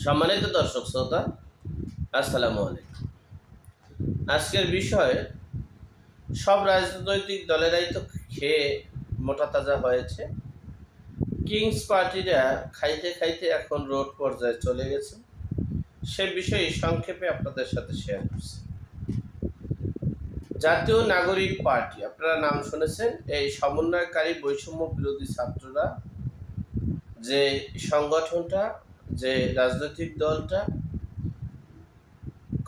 সম্মানিত দর্শক শ্রোতা, আসসালামু আলাইকুম। আজকের বিষয়, সব রাজনৈতিক দলেরাই তো খেয়ে মোটা তাজা হয়েছে। কিংস পার্টিরা খাইতে খাইতে এখন রোড পর্যায়ে চলে গেছে। সে বিষয়ে সংক্ষেপে আপনাদের সাথে শেয়ার করছি। জাতীয় নাগরিক পার্টি, আপনারা নাম শুনেছেন, এই সমন্বয়কারী বৈষম্য বিরোধী ছাত্ররা যে সংগঠনটা যে রাজনৈতিক দলটা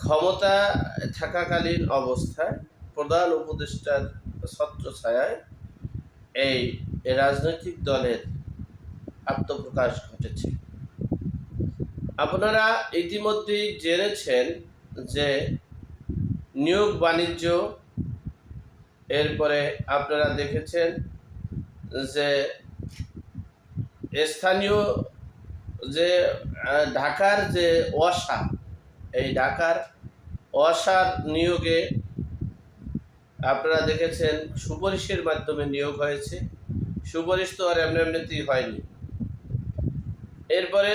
ক্ষমতা থাকাকালীন অবস্থায় প্রধান উপদেষ্টার ছত্রছায়ায় এই রাজনৈতিক দলের আত্মপ্রকাশ ঘটেছে। আপনারা ইতিমধ্যেই জেনেছেন যে নিয়োগ বাণিজ্য, এরপরে আপনারা দেখেছেন যে স্থানীয় যে ঢাকার যে অসা, এই ঢাকার অসার নিয়োগে আপনারা দেখেছেন সুপারিশের মাধ্যমে নিয়োগ হয়েছে। সুপারিশ তো আর এমনি এমনিতেই হয়নি। এরপরে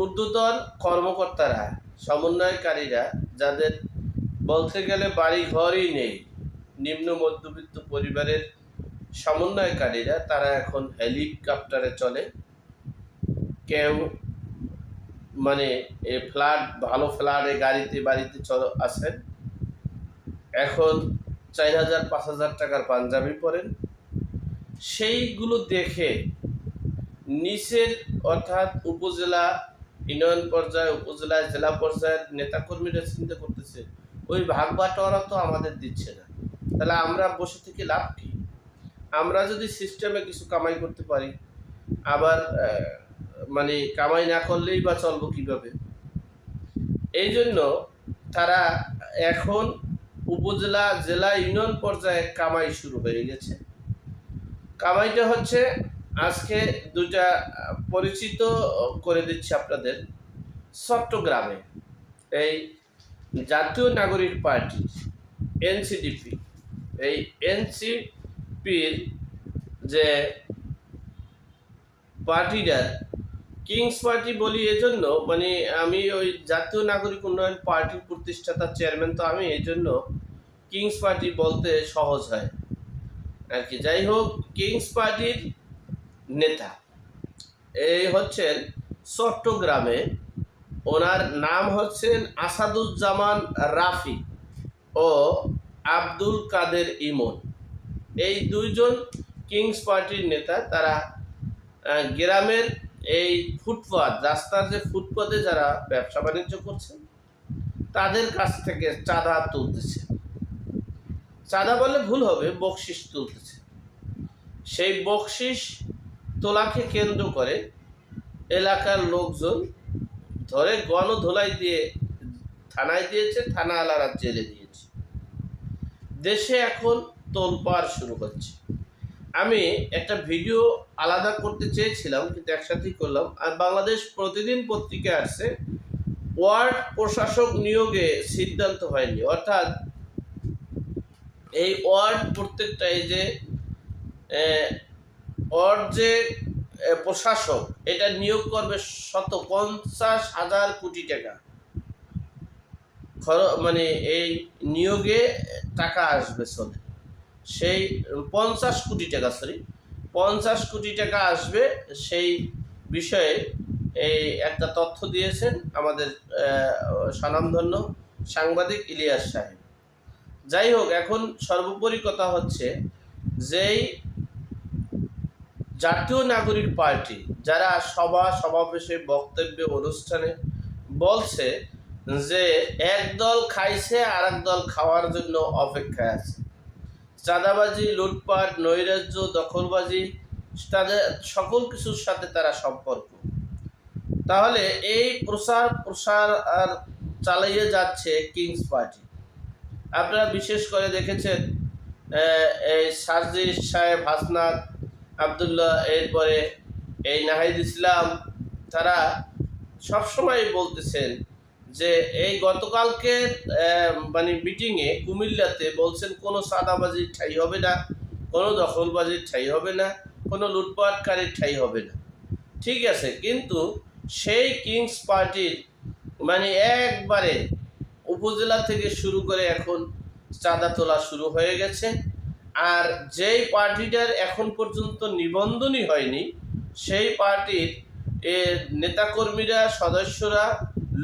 ঊর্ধ্বতন কর্মকর্তারা, সমন্বয়কারীরা, যাদের বলতে গেলে বাড়ি ঘরই নেই, নিম্ন মধ্যবিত্ত পরিবারের সমন্বয়কারীরা, তারা এখন হেলিকপ্টারে চলে। কেউ মানে এ ফ্ল্যাট ভালো ফ্ল্যাটে গাড়িতে, বাড়িতে চল, আসেন। এখন চার হাজার, পাঁচ হাজার টাকার পাঞ্জাবি পরেন। সেইগুলো দেখে নিচের অর্থাৎ উপজেলা ইউনিয়ন পর্যায়ে উপজেলায় জেলা পর্যায়ের নেতাকর্মীরা চিন্তা করতেছে, ওই ভাগ বাটোয়ারা তো আমাদের দিচ্ছে না। তাহলে আমরা বসে থেকে লাভ কি? আমরা যদি সিস্টেমে কিছু কামাই করতে পারি, আবার মানে কামাই না করলেই বা চলবো কীভাবে? এই জন্য তারা এখন উপজেলা, জেলা, ইউনিয়ন পর্যায়ে কামাই শুরু হয়ে গেছে। কামাইটা হচ্ছে আজকে দুটা পরিচিত করে দিচ্ছি আপনাদের। চট্টগ্রামে এই জাতীয় নাগরিক পার্টি, এনসিডিপি। এই এনসিপির যে পার্টিটা কিংস পার্টি বলি এজন্য মানে আমি ওই জাতীয় নাগরিক উন্নয়ন পার্টির প্রতিষ্ঠাতা চেয়ারম্যান তো আমি এই জন্য কিংস পার্টি বলতে সহজ হয়। আর কি, যাই হোক কিংস পার্টির নেতা এই হচ্ছেন চট্টগ্রামে, ওনার নাম হচ্ছেন আসাদুজ্জামান রাফি ও আব্দুল কাদের ইমন। এই দুইজন কিংস পার্টির নেতা, তারা গ্রামের এই ফুটপাত, রাস্তার যে ফুটপাতে যারা ব্যবসা বাণিজ্য করছেন তাদের কাছ থেকে চাঁদা তুলতেছে। চাঁদা বলে ভুল হবে, বকশিস তুলতেছে। সেই বকশিস তোলাকে কেন্দ্র করে এলাকার লোকজন ধরে গণধোলাই দিয়ে থানায় দিয়েছে থানা আলারা জেলে দিয়েছে। দেশে এখন তোলপাড় শুরু হচ্ছে। আমি একটা ভিডিও আলাদা করতে চেয়েছিলাম, কিন্তু একসাথেই করলাম। আর বাংলাদেশ প্রতিদিন পত্রিকায় আসছে, ওয়ার্ড প্রশাসক নিয়োগে সিদ্ধান্ত হয়নি। অর্থাৎ এই ওয়ার্ড প্রত্যেকটাই যে ওয়ার্ড যে প্রশাসক, এটা নিয়োগ করবে শত পঞ্চাশ হাজার কোটি টাকা। খর- মানে এই নিয়োগে টাকা আসবে চলে সেই পঞ্চাশ কোটি টাকা সরি পঞ্চাশ কোটি টাকা আসবে সেই বিষয়ে এই একটা তথ্য দিয়েছেন আমাদের স্বনামধন্য সাংবাদিক ইলিয়াস সাহেব। যাই হোক, এখন সর্বোপরি কথা হচ্ছে যেই জাতীয় নাগরিক পার্টি যারা সভা সমাবেশে বক্তব্যে অনুষ্ঠানে বলছে যে এক দল খাইছে আর দল খাওয়ার জন্য অপেক্ষায় আছে। চাঁদাবাজি, লুটপাট, নৈরাজ্য, দখলবাজি, তাদের সকল কিছুর সাথে তারা সম্পর্ক। তাহলে এই প্রসার প্রসার আর চালিয়ে যাচ্ছে কিংস পার্টি। আপনারা বিশেষ করে দেখেছেন এই সার্জিস সাহেব, হাসনাত আবদুল্লাহ, এরপরে এই নাহিদ ইসলাম, তারা সবসময় বলতেছেন যে এই গতকালকে মানে মিটিংয়ে কুমিল্লাতে বলছেন, কোনো সাদাবাজির ঠাই হবে না, কোনো দখলবাজির ঠাই হবে না, কোনো লুটপাটকারীর ঠাই হবে না। ঠিক আছে, কিন্তু সেই কিংস পার্টির মানে একবারে উপজেলা থেকে শুরু করে এখন চাঁদা তোলা শুরু হয়ে গেছে। আর যেই পার্টিটার এখন পর্যন্ত নিবন্ধনই হয়নি, সেই পার্টির নেতাকর্মীরা, সদস্যরা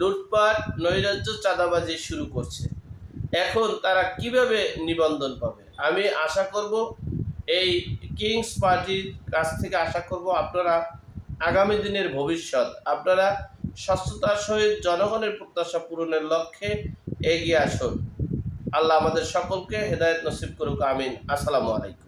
লুটপাট, নৈরাজ্য, চাঁদাবাজি শুরু করছে। এখন তারা কীভাবে নিবন্ধন পাবে? আমি আশা করব এই কিংস পার্টির কাছ থেকে আশা করব আপনারা আগামী দিনের ভবিষ্যৎ, আপনারা স্বচ্ছতার সহিত জনগণের প্রত্যাশা পূরণের লক্ষ্যে এগিয়ে আসুন। আল্লাহ আমাদের সকলকে হেদায়ত নসিব করুক, আমিন। আসসালামু আলাইকুম।